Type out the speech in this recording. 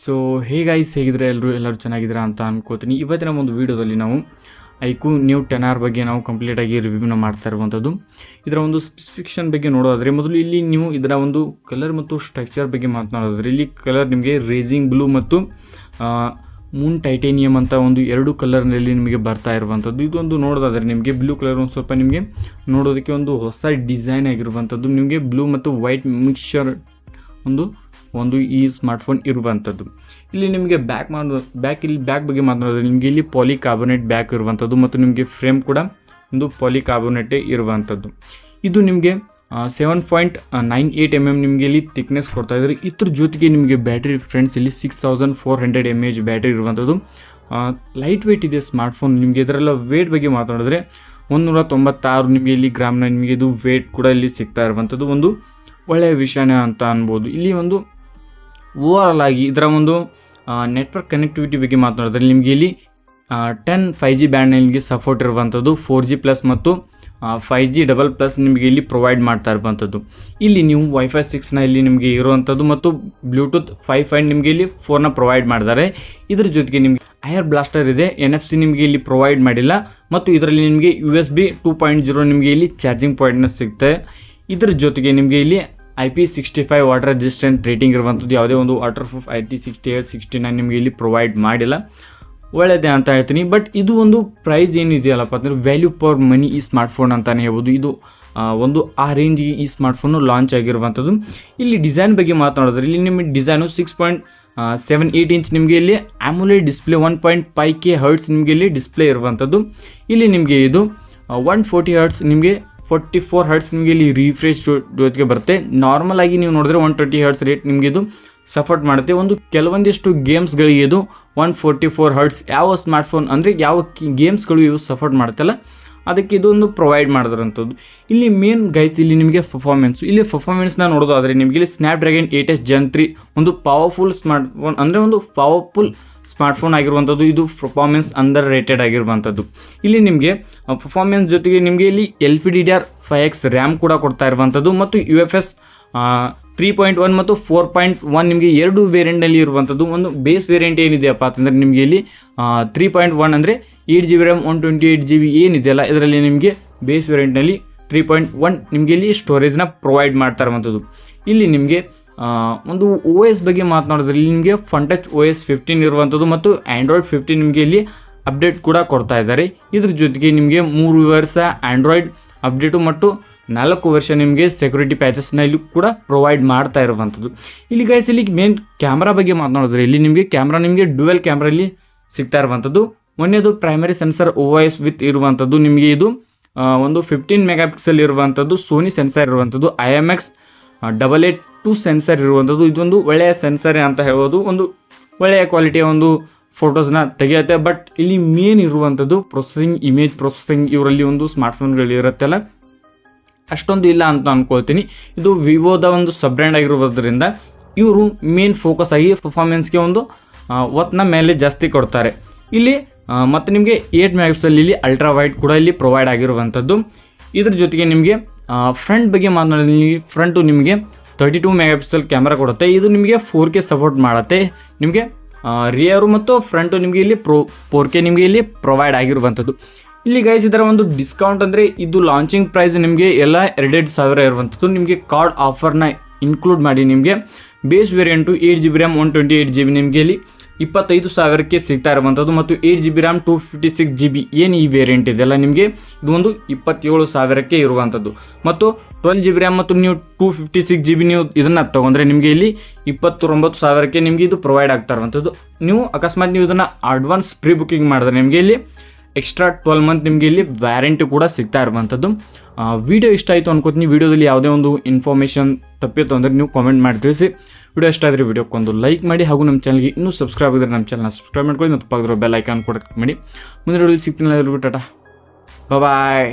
So hey guys ಹೇಗಿದ್ರೆ ಎಲ್ಲರೂ ಎಲ್ಲರೂ ಚೆನ್ನಾಗಿದ್ದೀರಾ ಅಂತ ಅನ್ಕೋತೀನಿ. ಇವತ್ತಿನ ಒಂದು ವೀಡಿಯೋದಲ್ಲಿ ನಾವು ಐಕು ನ್ಯೂ ಟೆನ್ ಆರ್ ಬಗ್ಗೆ ನಾವು ಕಂಪ್ಲೀಟಾಗಿ ರಿವ್ಯೂನ ಮಾಡ್ತಾ ಇರುವಂಥದ್ದು. ಇದರ ಒಂದು ಸ್ಪೆಸಿಫಿಕೇಷನ್ ಬಗ್ಗೆ ನೋಡೋದಾದರೆ, ಮೊದಲು ಇಲ್ಲಿ ನೀವು ಇದರ ಒಂದು ಕಲರ್ ಮತ್ತು ಸ್ಟ್ರಕ್ಚರ್ ಬಗ್ಗೆ ಮಾತನಾಡೋದಾದ್ರೆ, ಇಲ್ಲಿ ಕಲರ್ ನಿಮಗೆ ರೇಸಿಂಗ್ ಬ್ಲೂ ಮತ್ತು ಮೂನ್ ಟೈಟೇನಿಯಂ ಅಂತ ಒಂದು ಎರಡು ಕಲರ್ನಲ್ಲಿ ನಿಮಗೆ ಬರ್ತಾ ಇರುವಂಥದ್ದು. ಇದೊಂದು ನೋಡೋದಾದರೆ ನಿಮಗೆ ಬ್ಲೂ ಕಲರ್ ಒಂದು ಸ್ವಲ್ಪ ನಿಮಗೆ ನೋಡೋದಕ್ಕೆ ಒಂದು ಹೊಸ ಡಿಸೈನ್ ಆಗಿರುವಂಥದ್ದು. ನಿಮಗೆ ಬ್ಲೂ ಮತ್ತು ವೈಟ್ ಮಿಕ್ಸ್ಚರ್ ಒಂದು ಒಂದು ಈ ಸ್ಮಾರ್ಟ್ಫೋನ್ ಇರುವಂಥದ್ದು ಇಲ್ಲಿ ನಿಮಗೆ ಬ್ಯಾಕ್ ಮಾಡ ಬ್ಯಾಕ್ ಇಲ್ಲಿ ಬ್ಯಾಕ್ ಬಗ್ಗೆ ಮಾತನಾಡಿದ್ರೆ ನಿಮಗೆ ಇಲ್ಲಿ ಪಾಲಿ ಕಾರ್ಬೋನೇಟ್ ಬ್ಯಾಕ್ ಇರುವಂಥದ್ದು ಮತ್ತು ನಿಮಗೆ ಫ್ರೇಮ್ ಕೂಡ ಒಂದು ಪಾಲಿ ಕಾರ್ಬೋನೇಟೇ ಇರುವಂಥದ್ದು ಇದು ನಿಮಗೆ seven point nine eight M M ನಿಮಗೆ ಇಲ್ಲಿ ತಿಕ್ನೆಸ್ ಕೊಡ್ತಾ ಇದ್ದಾರೆ. ಇದ್ರ ಜೊತೆಗೆ ನಿಮಗೆ ಬ್ಯಾಟ್ರಿ ಫ್ರೆಂಡ್ಸ್ ಇಲ್ಲಿ six thousand four hundred M H battery ಇರುವಂಥದ್ದು ಲೈಟ್ ವೆಯ್ಟ್ ಇದೆ ಸ್ಮಾರ್ಟ್ಫೋನ್ ನಿಮಗೆ. ಇದರೆಲ್ಲ ವೇಟ್ ಬಗ್ಗೆ ಮಾತಾಡಿದ್ರೆ ಒಂದುನೂರ ತೊಂಬತ್ತಾರು ನಿಮಗೆ ಇಲ್ಲಿ ಗ್ರಾಮ್ನ ನಿಮಗೆ ಇದು ವೇಟ್ ಕೂಡ ಇಲ್ಲಿ ಸಿಗ್ತಾ ಇರುವಂಥದ್ದು ಒಂದು ಒಳ್ಳೆಯ ವಿಷಯನೇ ಅಂತ ಅನ್ಬೋದು. ಇಲ್ಲಿ ಒಂದು ಓವರಾಲ್ ಆಗಿ ಇದರ ಒಂದು ನೆಟ್ವರ್ಕ್ ಕನೆಕ್ಟಿವಿಟಿ ಬಗ್ಗೆ ಮಾತನಾಡಿದ್ರೆ ನಿಮಗೆ ಇಲ್ಲಿ ಟೆನ್ ಫೈ ಜಿ ಬ್ಯಾಂಡ್ ನಿಮಗೆ ಸಪೋರ್ಟ್ ಇರುವಂಥದ್ದು ಫೋರ್ ಜಿ ಪ್ಲಸ್ ಮತ್ತು ಫೈ ಜಿ ಡಬಲ್ ಪ್ಲಸ್ ನಿಮಗೆ ಇಲ್ಲಿ ಪ್ರೊವೈಡ್ ಮಾಡ್ತಾ ಇರುವಂಥದ್ದು. ಇಲ್ಲಿ ನೀವು ವೈಫೈ ಸಿಕ್ಸ್ನ ಇಲ್ಲಿ ನಿಮಗೆ ಇರುವಂಥದ್ದು ಮತ್ತು ಬ್ಲೂಟೂತ್ ಫೈವ್ ಫೈವ್ ನಿಮಗೆ ಇಲ್ಲಿ ಫೋನ್ನ ಪ್ರೊವೈಡ್ ಮಾಡಿದ್ದಾರೆ ಇದ್ರ ಜೊತೆಗೆ ನಿಮಗೆ ಐಯರ್ ಬ್ಲಾಸ್ಟರ್ ಇದೆ ಎನ್ ಎಫ್ ಸಿ ನಿಮಗೆ ಇಲ್ಲಿ ಪ್ರೊವೈಡ್ ಮಾಡಿಲ್ಲ ಮತ್ತು ಇದರಲ್ಲಿ ನಿಮಗೆ U S B two point zero ನಿಮಗೆ ಇಲ್ಲಿ ಚಾರ್ಜಿಂಗ್ ಪಾಯಿಂಟ್ನ ಸಿಗುತ್ತೆ ಇದ್ರ ಜೊತೆಗೆ ನಿಮಗೆ ಇಲ್ಲಿ I P sixty five water resistant rating ಇರುವಂಥದ್ದು ಯಾವುದೇ ಒಂದು waterproof I T sixty eight sixty nine ನಿಮಗೆ ಇಲ್ಲಿ ಪ್ರೊವೈಡ್ ಮಾಡಿಲ್ಲ. ಒಳ್ಳೆಯದೇ ಅಂತ ಹೇಳ್ತೀನಿ. ಬಟ್ ಇದು ಒಂದು ಪ್ರೈಸ್ ಏನಿದೆಯಲ್ಲಪ್ಪ ಅಂದರೆ ವ್ಯಾಲ್ಯೂ ಪರ್ ಮನಿ ಈ ಸ್ಮಾರ್ಟ್ಫೋನ್ ಅಂತಲೇ ಹೇಳ್ಬೋದು. ಇದು ಒಂದು ಆ ರೇಂಜ್ಗೆ ಈ ಸ್ಮಾರ್ಟ್ಫೋನು ಲಾಂಚ್ ಆಗಿರುವಂಥದ್ದು. ಇಲ್ಲಿ ಡಿಸೈನ್ ಬಗ್ಗೆ ಮಾತನಾಡಿದ್ರೆ ಇಲ್ಲಿ ನಿಮಗೆ design six point seven eight inch ನಿಮಗೆ ಇಲ್ಲಿ AMOLED display one point five K hertz ನಿಮಗೆ ಇಲ್ಲಿ ಡಿಸ್ಪ್ಲೇ ಇರುವಂಥದ್ದು. ಇಲ್ಲಿ ನಿಮಗೆ ಇದು ಒನ್ ಫೋರ್ಟಿ ಹರ್ಟ್ಸ್ ನಿಮಗೆ ಫೋರ್ಟಿ ಫೋರ್ ಹರ್ಟ್ಸ್ ನಿಮಗೆ ಇಲ್ಲಿ ರಿಫ್ರೆಶ್ ಜೊತೆಗೆ ಬರುತ್ತೆ. ನಾರ್ಮಲ್ ಆಗಿ ನೀವು ನೋಡಿದ್ರೆ ಒನ್ ಟ್ವೆಂಟಿ ಹರ್ಟ್ಸ್ ರೇಟ್ ನಿಮಗೆ ಇದು ಸಪೋರ್ಟ್ ಮಾಡುತ್ತೆ. ಒಂದು ಕೆಲವೊಂದಿಷ್ಟು ಗೇಮ್ಸ್ಗಳಿಗೆ ಇದು ಒನ್ ಫೋರ್ಟಿ ಫೋರ್ ಹರ್ಟ್ಸ್ ಯಾವ ಸ್ಮಾರ್ಟ್ಫೋನ್ ಅಂದರೆ ಯಾವ ಗೇಮ್ಸ್ಗಳು ಇವು ಸಪೋರ್ಟ್ ಮಾಡುತ್ತಲ್ಲ, ಅದಕ್ಕೆ ಇದೊಂದು ಪ್ರೊವೈಡ್ ಮಾಡಿದ್ರಂಥದ್ದು ಇಲ್ಲಿ ಮೇನ್ ಗೈಸ್ ಇಲ್ಲಿ ನಿಮಗೆ ಪರ್ಫಾರ್ಮೆನ್ಸ್ ಇಲ್ಲಿ ಪರ್ಫಾರ್ಮೆನ್ಸ್ನ ನೋಡೋದಾದರೆ ನಿಮಗೆ ಇಲ್ಲಿ Snapdragon eight S gen ಒಂದು ಪವರ್ಫುಲ್ ಸ್ಮಾರ್ಟ್ಫೋನ್ ಅಂದರೆ ಒಂದು ಪವರ್ಫುಲ್ ಸ್ಮಾರ್ಟ್ಫೋನ್ ಆಗಿರುವಂಥದ್ದು, ಇದು ಪರ್ಫಾರ್ಮೆನ್ಸ್ ಅಂಡರ್ ರೇಟೆಡ್ ಆಗಿರುವಂಥದ್ದು. ಇಲ್ಲಿ ನಿಮಗೆ ಪರ್ಫಾರ್ಮೆನ್ಸ್ ಜೊತೆಗೆ ನಿಮಗೆ ಇಲ್ಲಿ L P D D R five X RAM ಕೂಡ ಕೊಡ್ತಾ ಇರುವಂಥದ್ದು ಮತ್ತು U F S three point one ಮತ್ತು ಫೋರ್ ಪಾಯಿಂಟ್ ಒನ್ ನಿಮಗೆ ಎರಡು ವೇರಿಯಂಟಲ್ಲಿ ಇರುವಂಥದ್ದು. ಒಂದು ಬೇಸ್ ವೇರಿಯಂಟ್ ಏನಿದೆಯಪ್ಪ ಅಂತಂದರೆ ನಿಮಗೆ ಇಲ್ಲಿ ತ್ರೀ ಪಾಯಿಂಟ್ ಒನ್ ಅಂದರೆ eight G B RAM one twenty eight G B ಏನಿದೆಯಲ್ಲ, ಇದರಲ್ಲಿ ನಿಮಗೆ ಬೇಸ್ ವೇರಿಯಂಟ್ನಲ್ಲಿ ತ್ರೀ ಪಾಯಿಂಟ್ ಒನ್ ನಿಮಗೆ ಇಲ್ಲಿ ಸ್ಟೋರೇಜ್ನ ಪ್ರೊವೈಡ್ ಮಾಡ್ತಾ ಇರುವಂಥದ್ದು. ಇಲ್ಲಿ ನಿಮಗೆ ಒಂದು ಓ ಎಸ್ ಬಗ್ಗೆ ಮಾತನಾಡಿದ್ರೆ ಇಲ್ಲಿ ನಿಮಗೆ ಫಂಟಚ್ ಓ ಎಸ್ ಫಿಫ್ಟೀನ್ ಇರುವಂಥದ್ದು ಮತ್ತು ಆ್ಯಂಡ್ರಾಯ್ಡ್ ಫಿಫ್ಟೀನ್ ನಿಮಗೆ ಇಲ್ಲಿ ಅಪ್ಡೇಟ್ ಕೂಡ ಕೊಡ್ತಾ ಇದ್ದಾರೆ. ಇದ್ರ ಜೊತೆಗೆ ನಿಮಗೆ ಮೂರು ವರ್ಷ ಆ್ಯಂಡ್ರಾಯ್ಡ್ ಅಪ್ಡೇಟು ಮತ್ತು ನಾಲ್ಕು ವರ್ಷ ನಿಮಗೆ ಸೆಕ್ಯೂರಿಟಿ ಪ್ಯಾಚಸ್ನ ಇಲ್ಲಿ ಕೂಡ ಪ್ರೊವೈಡ್ ಮಾಡ್ತಾ ಇರುವಂಥದ್ದು. ಇಲ್ಲಿ ಗೈಸ್ ಇಲ್ಲಿ ಮೇನ್ ಕ್ಯಾಮ್ರಾ ಬಗ್ಗೆ ಮಾತನಾಡಿದ್ರೆ ಇಲ್ಲಿ ನಿಮಗೆ ಕ್ಯಾಮ್ರಾ ನಿಮಗೆ ಡುವೆಲ್ ಕ್ಯಾಮ್ರಾ ಇಲ್ಲಿ ಸಿಗ್ತಾ ಇರುವಂಥದ್ದು. ಮೊನ್ನೆದು primary sensor O S with ಇರುವಂಥದ್ದು ನಿಮಗೆ ಇದು ಒಂದು ಫಿಫ್ಟೀನ್ ಮೆಗಾ ಪಿಕ್ಸೆಲ್ ಇರುವಂಥದ್ದು ಸೋನಿ ಸೆನ್ಸರ್ ಇರುವಂಥದ್ದು I M X double eight two sensor ಇರುವಂಥದ್ದು. ಇದೊಂದು ಒಳ್ಳೆಯ ಸೆನ್ಸರ್ ಅಂತ ಹೇಳ್ಬೋದು. ಒಂದು ಒಳ್ಳೆಯ ಕ್ವಾಲಿಟಿಯ ಒಂದು ಫೋಟೋಸ್ನ ತೆಗೆಯುತ್ತೆ. ಬಟ್ ಇಲ್ಲಿ ಮೇನ್ ಇರುವಂಥದ್ದು ಪ್ರೊಸೆಸಿಂಗ್ ಇಮೇಜ್ ಪ್ರೊಸೆಸಿಂಗ್ ಇವರಲ್ಲಿ ಒಂದು ಸ್ಮಾರ್ಟ್ಫೋನ್ಗಳು ಇರುತ್ತಲ್ಲ ಅಷ್ಟೊಂದು ಇಲ್ಲ ಅಂತ ಅಂದ್ಕೊಳ್ತೀನಿ ಇದು ವಿವೋದ ಒಂದು ಸಬ್ ಬ್ರ್ಯಾಂಡ್ ಆಗಿರೋದ್ರಿಂದ ಇವರು ಮೇನ್ ಫೋಕಸ್ ಆಗಿ ಪರ್ಫಾರ್ಮೆನ್ಸ್ಗೆ ಒಂದು ಒತ್ತನ ಮೇಲೆ ಜಾಸ್ತಿ ಕೊಡ್ತಾರೆ. ಇಲ್ಲಿ ಮತ್ತು ನಿಮಗೆ ಏಟ್ ಮೆಗಾಪಿಕ್ಸಲ್ ಇಲ್ಲಿ ಅಲ್ಟ್ರಾ ವೈಡ್ ಕೂಡ ಇಲ್ಲಿ ಪ್ರೊವೈಡ್ ಆಗಿರುವಂಥದ್ದು. ಇದ್ರ ಜೊತೆಗೆ ನಿಮಗೆ ಫ್ರಂಟ್ ಬಗ್ಗೆ ಮಾತನಾಡಿ ಫ್ರಂಟು ನಿಮಗೆ thirty two megapixel camera ಕೊಡುತ್ತೆ. ಇದು ನಿಮಗೆ ಫೋರ್ ಕೆ ಸಪೋರ್ಟ್ ಮಾಡುತ್ತೆ. ನಿಮಗೆ ರಿಯರು ಮತ್ತು ಫ್ರಂಟು ನಿಮಗೆ ಇಲ್ಲಿ ಪ್ರೊ ಫೋರ್ ಕೆ ನಿಮಗೆ ಇಲ್ಲಿ ಪ್ರೊವೈಡ್ ಆಗಿರುವಂಥದ್ದು. ಇಲ್ಲಿ ಗೈಸ್ ಇದರ ಒಂದು ಡಿಸ್ಕೌಂಟ್ ಅಂದರೆ ಇದು ಲಾಂಚಿಂಗ್ ಪ್ರೈಸ್ ನಿಮಗೆ ಎಲ್ಲ ಎರಡೆರಡು ಸಾವಿರ ಇರುವಂಥದ್ದು. ನಿಮಗೆ ಕಾರ್ಡ್ ಆಫರ್ನ ಇನ್ಕ್ಲೂಡ್ ಮಾಡಿ ನಿಮಗೆ. Base variant eight G B RAM one twenty eight G B ನಿಮಗೆ ಇಲ್ಲಿ ಇಪ್ಪತ್ತೈದು ಸಾವಿರಕ್ಕೆ ಸಿಗ್ತಾ ಇರುವಂಥದ್ದು ಮತ್ತು eight G B RAM two fifty six G B ಏನು ಈ ವೇರಿಯಂಟ್ ಇದೆಲ್ಲ ನಿಮಗೆ? ಇದು ಒಂದು ಇಪ್ಪತ್ತೇಳು ಸಾವಿರಕ್ಕೆ ಇರುವಂಥದ್ದು. ಮತ್ತು ಟ್ವೆಲ್ ಜಿ ಬಿ ರ್ಯಾಮ್ ಮತ್ತು ನೀವು two fifty six G B ನೀವು ಇದನ್ನು ತೊಗೊಂಡ್ರೆ ನಿಮಗೆ ಇಲ್ಲಿ ಇಪ್ಪತ್ತೊಂಬತ್ತು ಸಾವಿರಕ್ಕೆ ನಿಮಗೆ ಇದು ಪ್ರೊವೈಡ್ ಆಗ್ತಾ ಇರುವಂಥದ್ದು. ನೀವು ಅಕಸ್ಮಾತ್ ನೀವು ಇದನ್ನು ಅಡ್ವಾನ್ಸ್ ಪ್ರೀ ಬುಕ್ಕಿಂಗ್ ಮಾಡಿದ್ರೆ ನಿಮಗೆ ಇಲ್ಲಿ ಎಕ್ಸ್ಟ್ರಾ ಟ್ವೆಲ್ ಮಂತ್ ನಿಮಗೆ ಇಲ್ಲಿ ವ್ಯಾರಂಟಿ ಕೂಡ ಸಿಗ್ತಾ ಇರುವಂಥದ್ದು ವಿಡಿಯೋ ಇಷ್ಟ ಆಯಿತು ಅನ್ಕೋತೀನಿ. ವಿಡಿಯೋದಲ್ಲಿ ಯಾವುದೇ ಒಂದು ಇನ್ಫಾರ್ಮೇಷನ್ ತಪ್ಪಿತ್ತು ಅಂದರೆ ನೀವು ಕಾಮೆಂಟ್ ಮಾಡಿ ತಿಳಿಸಿ. ವಿಡಿಯೋ ಇಷ್ಟ ಆದರೆ ವಿಡಿಯೋಕ್ಕೊಂದು ಲೈಕ್ ಮಾಡಿ ಹಾಗೂ ನಮ್ಮ ಚಾನಲ್ಗೆ ಇನ್ನೂ ಸಬ್ಸ್ಕ್ರೈಬ್ ಆಗಿದ್ರೆ ನಮ್ಮ ಚಾನಲ್ನ ಸಬ್ಸ್ಕ್ರೈಬ್ ಮಾಡ್ಕೊಳ್ಳಿ ಮತ್ತು ಪಕ್ಕದ ಬೆಲ್ ಐಕಾನ್ ಕೂಡ ಕ್ಲಿಕ್ ಮಾಡಿ. ಮುಂದಿನ ವಿಡಿಯೋದಲ್ಲಿ ಸಿಗ್ತೀನಿ. ಎಲ್ಲರಿಗೂ ಟಾಟಾ. ಬಾಯ್